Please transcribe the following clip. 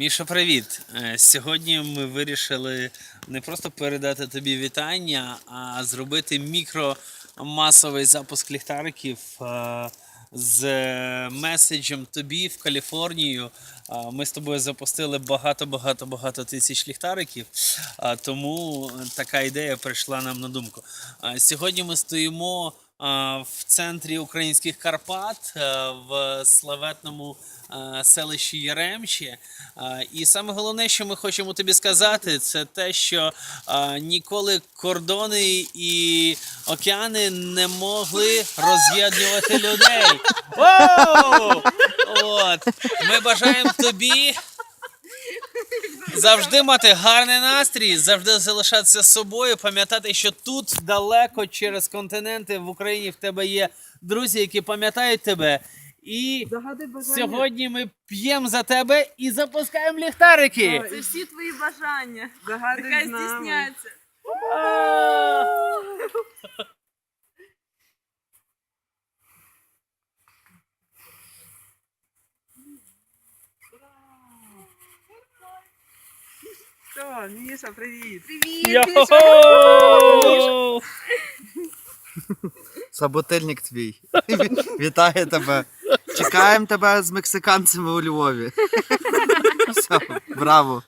Міша, привіт! Е, Сьогодні ми вирішили не просто передати тобі вітання, а зробити мікромасовий запуск ліхтариків е, з меседжем тобі в Каліфорнію. Е, Ми з тобою запустили багато-багато багато тисяч ліхтариків, тому така ідея прийшла нам на думку. Сьогодні ми стоїмо в центрі українських Карпат е, в славетному е, селищі Яремчі. Е, І саме головне, що ми хочемо тобі сказати, це те, що е, ніколи кордони і океани не могли роз'єднувати людей. От. Ми бажаємо тобі. Завжди мати гарний настрій, завжди залишатися собою, пам'ятати, що тут далеко через континенти в Україні в тебе є друзі, які пам'ятають тебе. І Загадай бажання. сьогодні ми п'ємо за тебе і запускаємо ліхтарики. Це всі твої бажання. Загадай Нехай з нами. здійсняться. Що, Міша, привіт. Привіт, Йо-хо! Твій. Вітаю тебе. Чекаємо тебе з мексиканцями у Львові. Все, браво.